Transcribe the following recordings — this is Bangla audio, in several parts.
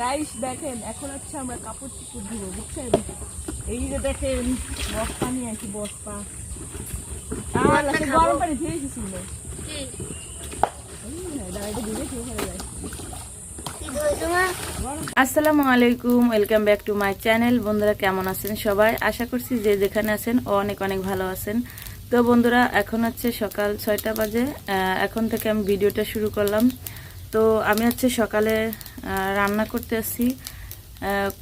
গাইস দেখেন এখন হচ্ছে আমরা কাপড় চুপড় ধুবো বুঝছেন? এই যে দেখেন বস্তা নিয়ে আসি বস্তা। আর গরম পানি ধুয়ে এসেছিল ফেলে যায় আসসালামু আলাইকুম welcome back to my channel. বন্ধুরা কেমন আছেন সবাই? আশা করছি যে যেখানে আছেন অনেক অনেক ভালো আছেন। তো বন্ধুরা এখন হচ্ছে সকাল ছয়টা বাজে। এখন থেকে আমি ভিডিওটা শুরু করলাম। তো আমি হচ্ছে সকালে রান্না করতে আসছি।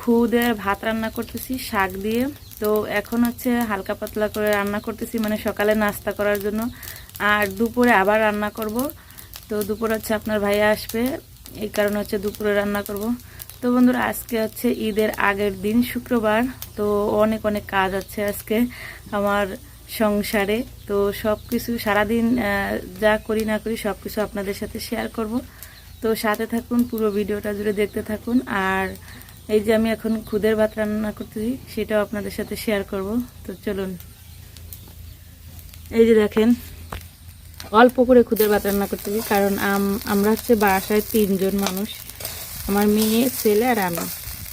খুদের ভাত রান্না করতেছি, শাক দিয়ে। তো এখন হচ্ছে হালকা পাতলা করে রান্না করতেছি মানে সকালে নাস্তা করার জন্য। আর দুপুরে আবার রান্না করব। তো দুপুরে হচ্ছে আপনার ভাইয়া আসবে, এই কারণে হচ্ছে দুপুরে রান্না করব। তো বন্ধুরা, আজকে হচ্ছে ঈদের আগের দিন, শুক্রবার। তো অনেক অনেক কাজ আছে আজকে আমার সংসারে। তো সব কিছু সারাদিন যা করি না করি সব কিছু আপনাদের সাথে শেয়ার করব। তো সাথে থাকুন, পুরো ভিডিওটা জুড়ে দেখতে থাকুন। আর এই যে আমি এখন খুদের ভাত রান্না করতেছি, সেটাও আপনাদের সাথে শেয়ার করব। তো চলুন। এই যে দেখেন, অল্প করে খুদের ভাত রান্না করতেছি কারণ আম- আমরা হচ্ছে বাসায় তিনজন মানুষ, আমার মেয়ে, ছেলে আর আমি।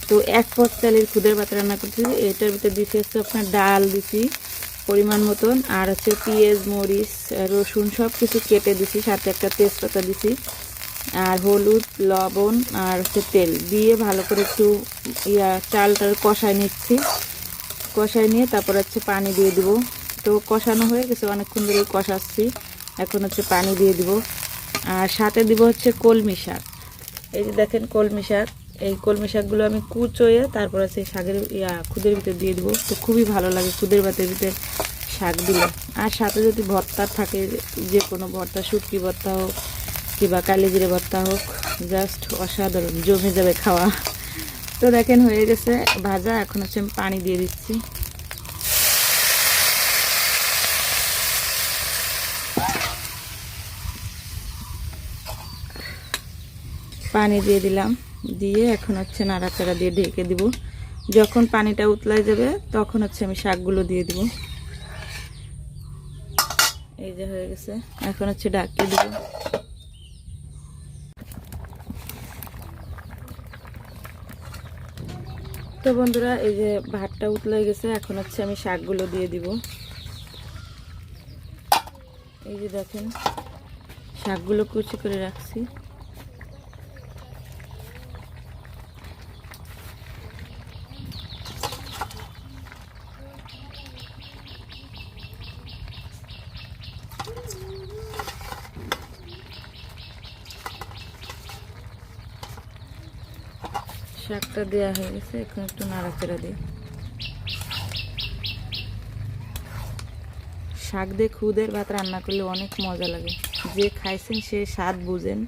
তো এক পট চালের খুদের ভাত রান্না করতেছি এটার ভিতরে দিচ্ছি হচ্ছে আপনার ডাল দিছি, পরিমাণ মতন, আর হচ্ছে পেঁয়াজ, মরিচ, রসুন সব কিছু কেটে দিছি, সাথে একটা তেজপাতা দিছি। আর হলুদ, লবণ আর হচ্ছে তেল দিয়ে ভালো করে একটু ইয়া চালটার কষায় নিচ্ছি। কষায় নিয়ে তারপর হচ্ছে পানি দিয়ে দিব। তো কষানো হয়ে গেছে, অনেকক্ষণ ধরে কষাচ্ছি। এখন হচ্ছে পানি দিয়ে দিব। আর সাথে দিব হচ্ছে কলমি শাক। এই যে দেখেন কলমি শাক। এই কলমি শাকগুলো আমি কুচোয়ে তারপর হচ্ছে শাকের ইয়া খুদের ভিতরে দিয়ে দিব। তো খুবই ভালো লাগে খুদের ভাতের ভিতরে শাক দিলে। আর সাথে যদি ভর্তা থাকে, যে কোনো ভর্তা, শুটকি ভর্তা হোক কিংবা কালি জিরে ভর্তা হোক জাস্ট অসাধারণ, জমে যাবে খাওয়া। তো দেখেন হয়ে গেছে ভাজা, এখন হচ্ছে আমি পানি দিয়ে দিচ্ছি। পানি দিয়ে দিলাম, দিয়ে এখন হচ্ছে নাড়াচাড়া দিয়ে ঢেকে দিব। যখন পানিটা উতলায় যাবে, তখন হচ্ছে আমি শাকগুলো দিয়ে দিব। এই যে হয়ে গেছে, এখন হচ্ছে ডাকিয়ে দিব। তো বন্ধুরা, এই যে ভাতটা উতলে গেছে, এখন হচ্ছে আমি শাকগুলো দিয়ে দিব। এই যে দেখেন, শাকগুলো কুচি করে রাখছি। শাকটা দেওয়া হয়ে গেছে, এখন একটু নাড়াচাড়া দিই। শাক দিয়ে খুদের ভাত রান্না করলে অনেক মজা লাগে। যে খাইছেন সে স্বাদ বুঝেন,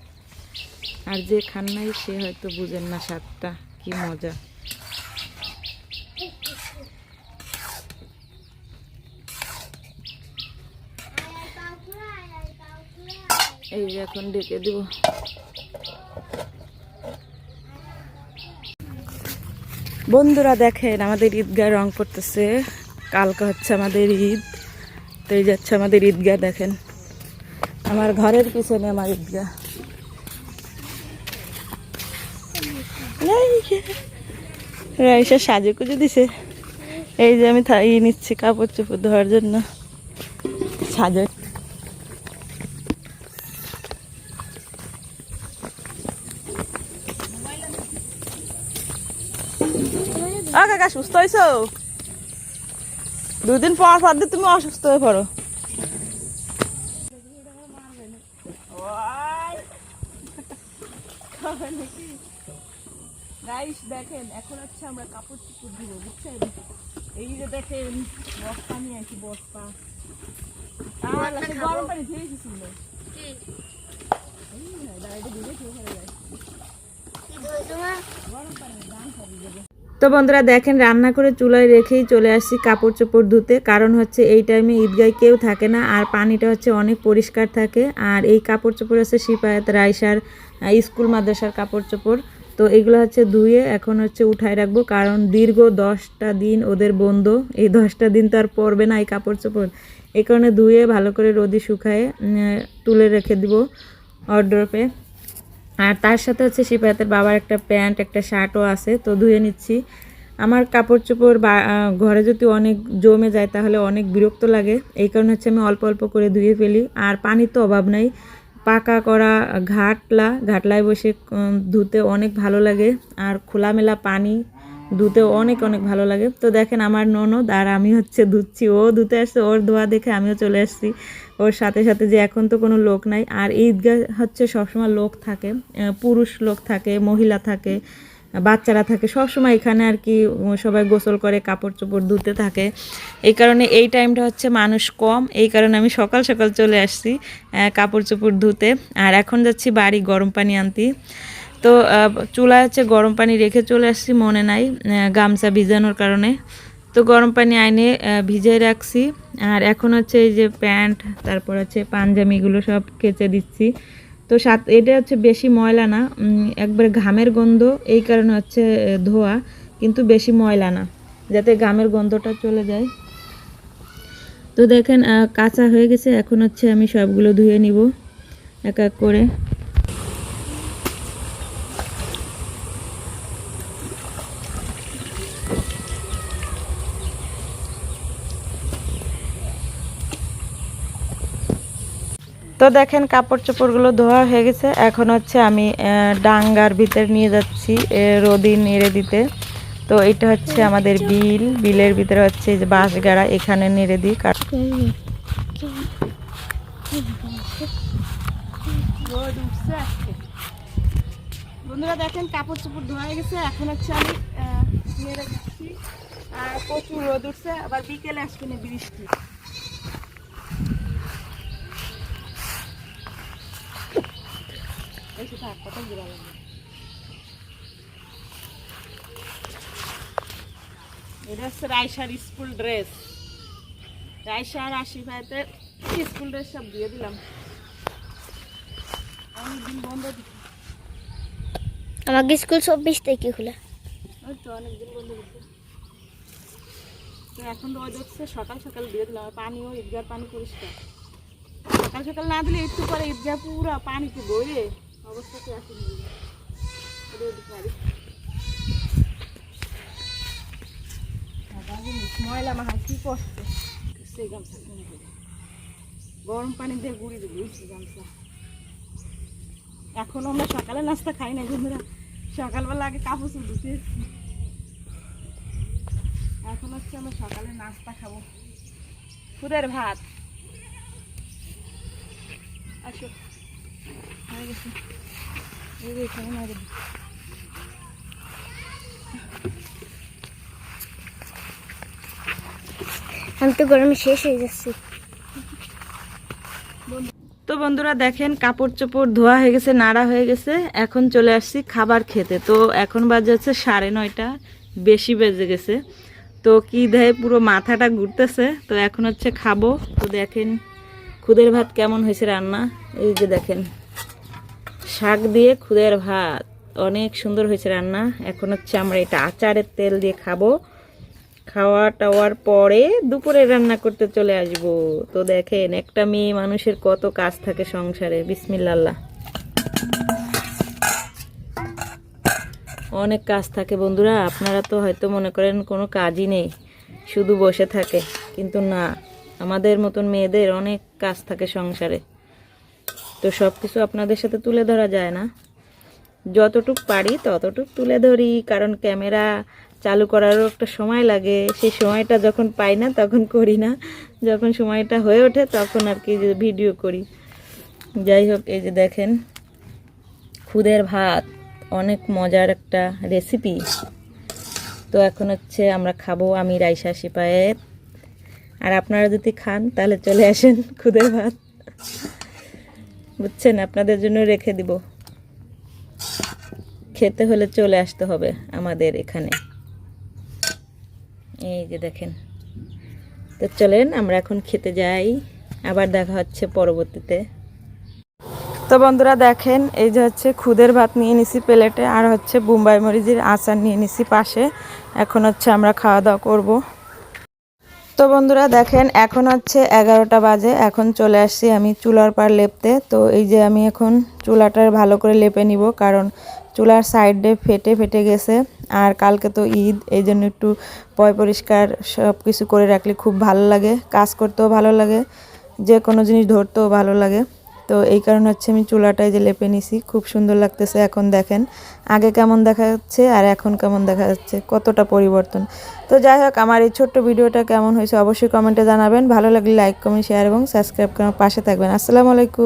আর যে খান নাই সে হয়তো বুঝেন না স্বাদটা, কি মজা। এই এখন ডেকে দিব। বন্ধুরা দেখেন, আমাদের ঈদগাহ রং করতেছে কালকে হচ্ছে আমাদের ঈদ। তো এই যাচ্ছে আমাদের ঈদগাহ, দেখেন। আমার ঘরের পিছনে আমার ঈদগাহ। রাইসা সাজে কুজে দিছে। এই যে আমি নিচ্ছি কাপড় চোপড় ধোয়ার জন্য। সাজে আ কাকা সুস্থ হয়েছো দুদিন পর পর দিয়ে তুমি অসুস্থ হয়ে পড়ো গাইস দেখেন এখন হচ্ছে আমরা কাপড় চুপড় ধুবো বুঝছেন এই যে দেখেন বস্তা নিয়ে আসি বস্তা আর গরম পানি ধুয়ে এসেছিল কেউ ফেলে যায় গরম পানি দান খাবি দেবে তো বন্ধুরা দেখেন, রান্না করে চুলায় রেখেই চলে আসছি কাপড় চোপড় ধুতে। কারণ হচ্ছে এই টাইমে ঈদগায় কেউ থাকে না, আর পানিটা হচ্ছে অনেক পরিষ্কার থাকে। আর এই কাপড় চোপড় হচ্ছে সিপায়াত রাইসার স্কুল মাদ্রাসার কাপড় চোপড় তো এগুলো হচ্ছে ধুয়ে এখন হচ্ছে উঠায় রাখব। কারণ দীর্ঘ দশটা দিন ওদের বন্ধ। এই দশটা দিন তো আর পরবে না এই কাপড় চোপড় এই কারণে ধুয়ে ভালো করে রোদি শুকায়ে তুলে রেখে দিব অর্ডারপে আর তার সাথে হচ্ছে শিপায়াতের বাবার একটা প্যান্ট, একটা শার্টও আছে, তো ধুয়ে নিচ্ছি। আমার কাপড় চোপড় বা ঘরে যদি অনেক জমে যায় তাহলে অনেক বিরক্ত লাগে। এই কারণে হচ্ছে আমি অল্প অল্প করে ধুয়ে ফেলি। আর পানি তো অভাব নাই। পাকা করা ঘাটলা, ঘাটলায় বসে ধুতে অনেক ভালো লাগে। আর খোলামেলা পানি ধুতে অনেক অনেক ভালো লাগে। তো দেখেন আমার ননদ আর আমি হচ্ছে ধুচ্ছি ও ধুতে আসছে, ওর ধোয়া দেখে আমিও চলে আসছি। ওর সাথে সাথে যে এখন তো কোনো লোক নাই। আর ঈদগাহ হচ্ছে সবসময় লোক থাকে পুরুষ লোক থাকে, মহিলা থাকে, বাচ্চারা থাকে। সবসময় এখানে আর কি সবাই গোসল করে, কাপড় চোপড় ধুতে থাকে। এই কারণে এই টাইমটা হচ্ছে মানুষ কম। এই কারণে আমি সকাল সকাল চলে আসছি কাপড় চোপড় ধুতে। আর এখন যাচ্ছি বাড়ি গরম পানি আনতে। তো চুলায় হচ্ছে গরম পানি রেখে চলে আসছি, মনে নাই গামছা ভিজানোর কারণে। তো গরম পানি আইনে ভিজিয়ে রাখছি। আর এখন হচ্ছে এই যে প্যান্ট, তারপর হচ্ছে পাঞ্জামিগুলো সব কেচে দিচ্ছি। তো সাত, এটা হচ্ছে বেশি ময়লা না একবার ঘামের গন্ধ, এই কারণে হচ্ছে ধোয়া, কিন্তু বেশি ময়লা না, যাতে ঘামের গন্ধটা চলে যায়। তো দেখেন কাঁচা হয়ে গেছে, এখন হচ্ছে আমি সবগুলো ধুয়ে নিব, এক এক করে। তো দেখেন কাপড় চোপড়গুলো ধোয়া হয়ে গেছে। এখন হচ্ছে আমি ডাঙ্গার ভিতরে নিয়ে যাচ্ছি রোদি নেড়ে দিতে। তো এটা হচ্ছে আমাদের বিল। বিলের ভিতরে হচ্ছে যে বাঁশ গাড়া, এখানে নেড়ে দিই। আজকে বন্ধুরা দেখেন কাপড় চোপড় ধোয়া হয়ে গেছে। এখন হচ্ছে আমি নেড়ে দিচ্ছি। আর প্রচুর রোদ উঠছে, আবার বিকেলে আসবে না বৃষ্টি। এই তো থাক, কথা লাগবে। এটা হচ্ছে রাইসার স্কুল ড্রেস। রাইসা আর স্কুল ড্রেস সব দিয়ে দিলাম। অনেকদিন বন্ধ আমাকে স্কুল চব্বিশ তারিখে খোলা। ওই তো অনেকদিন বন্ধ দিচ্ছে তো এখন রোদ হচ্ছে সকাল সকাল দিয়ে দিলাম পানিও ঈদগার পানি পরিষ্কার। সকাল সকাল না দিলে একটু পরে ঈদগাহ পুরো পানিতে বয়ে। অবস্থাতে আসে রোদ পারি ময়লা মাহা কি করছে সেই গামছা গরম পানি দিয়ে গুড়ি দেবো গামছা। এখনও আমরা সকালে নাস্তা খাই না বন্ধুরা। সকালবেলা আগে কাপড় চোপড় ধুতে। এখন হচ্ছে আমরা সকালে নাস্তা খাব। ফুরের ভাত। আসো। তো তো বন্ধুরা দেখেন, কাপড় চোপড় ধোয়া হয়ে গেছে, নাড়া হয়ে গেছে। এখন চলে আসছি খাবার খেতে। তো এখন বাজে হচ্ছে সাড়ে নয়টা, বেশি বেজে গেছে। তো কি দেয় পুরো মাথাটা ঘুরতেছে, তো এখন হচ্ছে খাব। তো দেখেন খুদের ভাত কেমন হয়েছে রান্না? এই যে দেখেন, শাক দিয়ে খুদের ভাত, অনেক সুন্দর হয়েছে রান্না। এখন হচ্ছে আমরা এটা আচারের তেল দিয়ে খাব। খাওয়া টাওয়ার পরে দুপুরে রান্না করতে চলে আসব। তো দেখেন, একটা মেয়ে মানুষের কত কাজ থাকে সংসারে। বিসমিল্লাহ অনেক কাজ থাকে বন্ধুরা। আপনারা তো হয়তো মনে করেন কোনো কাজই নেই। শুধু বসে থাকে। কিন্তু না আমাদের মতন মেয়েদের অনেক কাজ থাকে সংসারে। তো সব কিছু আপনাদের সাথে তুলে ধরা যায় না। যতটুক পারি ততটুক তুলে ধরি, কারণ ক্যামেরা চালু করারও একটা সময় লাগে। সেই সময়টা যখন পাই না তখন করি না। যখন সময়টা হয়ে ওঠে তখন আর কি ভিডিও করি। যাই হোক, এই যে দেখেন, খুদের ভাত, অনেক মজার একটা রেসিপি তো এখন হচ্ছে আমরা খাব আমি রাইসা সিপায়ের আর আপনারা যদি খান, তাহলে চলে আসেন খুদের ভাত। বুঝছেন? আপনাদের জন্য রেখে দিব। খেতে হলে চলে আসতে হবে আমাদের এখানে। এই যে দেখেন। তো চলেন, আমরা এখন খেতে যাই। আবার দেখা হচ্ছে পরবর্তীতে। তো বন্ধুরা দেখেন, এই যে হচ্ছে খুদের ভাত নিয়ে নিছি প্লেটে, আর হচ্ছে বোম্বাই মরিচের আচার নিয়ে নিছি পাশে। এখন হচ্ছে আমরা খাওয়া দাওয়া করব। তো বন্ধুরা দেখেন, এখন হচ্ছে এগারোটা বাজে, এখন চলে আসছি আমি চুলার পার লেপতে। তো এই যে আমি এখন চুলাটার ভালো করে লেপে নিব, কারণ চুলার সাইডে ফেটে ফেটে গেছে। আর কালকে তো ঈদ, এই জন্য একটু পয় পরিষ্কার সব কিছু করে রাখলে খুব ভালো লাগে, কাজ করতেও ভালো লাগে, যে কোনো জিনিস ধরতেও ভালো লাগে। তো এই কারণে হচ্ছে আমি চুলাটায় যে লেপে নিছি, খুব সুন্দর লাগতেছে এখন দেখেন। আগে কেমন দেখা যাচ্ছে আর এখন কেমন দেখা যাচ্ছে, কতটা পরিবর্তন। তো যাই হোক, আমার এই ছোট্ট ভিডিওটা কেমন হয়েছে অবশ্যই কমেন্টে জানাবেন। ভালো লাগলে লাইক কমেন্ট শেয়ার এবং সাবস্ক্রাইব করার পাশে থাকবেন। আসসালামু আলাইকুম।